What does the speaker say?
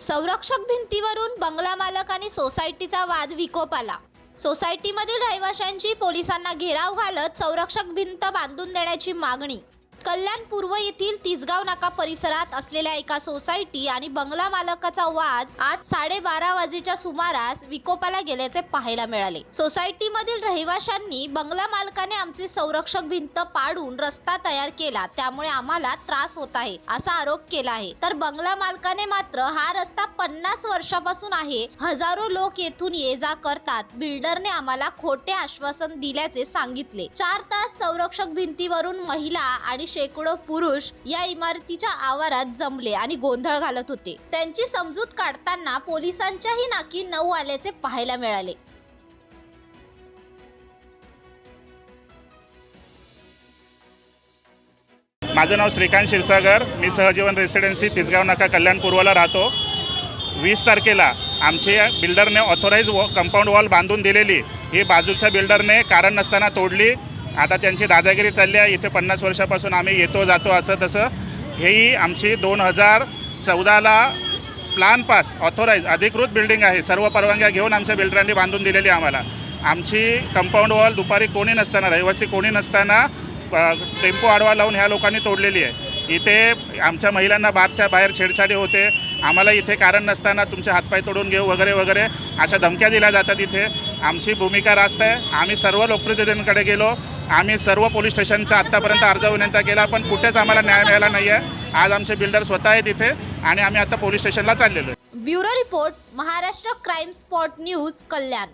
संरक्षक भिंतीवरून बंगला मालक आणि सोसायटीचा वाद विकोपाला सोसायटीमधील रहिवाशांची पोलिसांना घेराव घालत संरक्षक भिंत बांधून देण्याची मागणी कल्याण पूर्व येथील तिसगाव नाका परिसरात असलेल्या एका सोसायटी आणि बंगला मालकाचा वाद आज साडेबारा वाजेच्या सुमारास विकोपाला गेल्याचे पाहायला मिळाले. सोसायटीमधील रहिवाशांनी बंगला मालकाने आमची संरक्षक भिंत पाडून रस्ता तयार केला. त्यामुळे आम्हाला त्रास होत आहे असा आरोप केला आहे. तर बंगला मालकाने मात्र हा रस्ता पन्नास वर्षापासून आहे. हजारो लोक येथून ये जा करतात. बिल्डरने आम्हाला खोटे आश्वासन दिल्याचे सांगितले. चार तास संरक्षक भिंतीवरून महिला आणि शेकडो पुरुष या इमारतीच्या आवारात जमले आणि गोंधळ घालत होते. त्यांची समजूत काढताना पोलिसांच्याही नाकी नऊ आल्याचे पाहायला मिळाले. माझं नाव श्रीकांत क्षीरसागर. मी सहजीवन रेसिडेन्सी तिसगाव नाका कल्याण पूर्वला राहतो. वीस तारखेला आमच्या बिल्डरने ऑथोराईज वॉ कंपाऊंड वॉल बांधून दिलेली. ही बाजूच्या बिल्डरने कारण नसताना तोडली. आता त्यांची दादागिरी चालली आहे. इथे पन्नास वर्षापासून आम्ही येतो जातो असं तसं. हेही आमची दोन हजार चौदाला प्लान पास ऑथोराईज अधिकृत बिल्डिंग आहे. सर्व परवानग्या घेऊन आमच्या बिल्डरांनी बांधून दिलेली आम्हाला. आमची कंपाऊंड वॉल दुपारी कोणी नसताना रहिवासी कोणी नसताना टेम्पो आडवा लावून ह्या लोकांनी तोडलेली आहे. इथे आमच्या महिलांना बारच्या बाहेर छेडछाडी होते. आम्हाला इथे कारण नसताना तुमचे हातपाय तोडून घेऊ वगैरे वगैरे अशा धमक्या दिल्या जातात इथे. आमची भूमिका रास्त आहे. आम्ही सर्व लोकप्रतिनिधींकडे गेलो. आम्ही सर्व पोलीस स्टेशनचा आत्तापर्यंत अर्ज विनंती केला पण कुठेच आम्हाला न्याय मिळाला नाही आहे आज आमचे बिल्डर स्वतः आहेत इथे आणि आम्ही आता पोलीस स्टेशनला चाललेलो आहे. Bureau report Maharashtra crime spot news Kalyan.